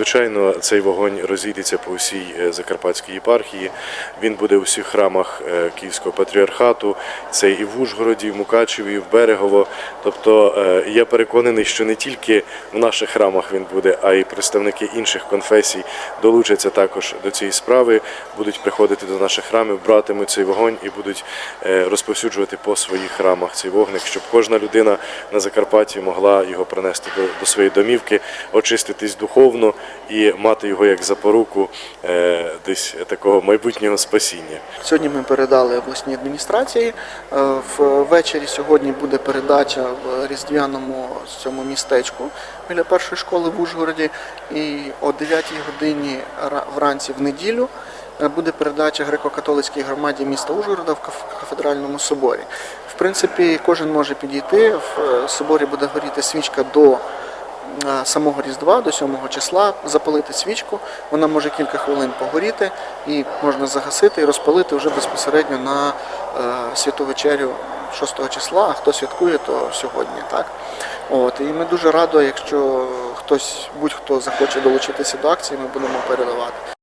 Звичайно, цей вогонь розійдеться по всій е, Закарпатській єпархії. Він буде у всіх храмах е, Київського патріархату. Це і в Ужгороді, і в Мукачеві, і в Берегово. Тобто е, я переконаний, що не тільки в наших храмах він буде, а й представники інших конфесій долучаться також до цієї справи, будуть приходити до наших храмів, братимуть цей вогонь і будуть розповсюджувати по своїх храмах цей вогник, щоб кожна людина на Закарпатті могла його принести до своєї домівки, очиститись духовно і мати його як запоруку е, десь такого майбутнього спасіння. Сьогодні ми передали обласній адміністрації. Е, Ввечері сьогодні буде передача в різдвяному цьому містечку біля першої школи в Ужгороді. І о 9 годині вранці в неділю е, буде передача греко-католицькій громаді міста Ужгорода в каф- кафедральному соборі. В принципі, кожен може підійти. В соборі буде горіти свічка до самого Різдва, до 7 числа, запалити свічку. Вона може кілька хвилин погоріти і можна загасити і розпалити вже безпосередньо на е, святу вечерю 6 числа, а хто святкує, то сьогодні. Так? От, і ми дуже раді, якщо хтось, будь-хто захоче долучитися до акції, ми будемо передавати.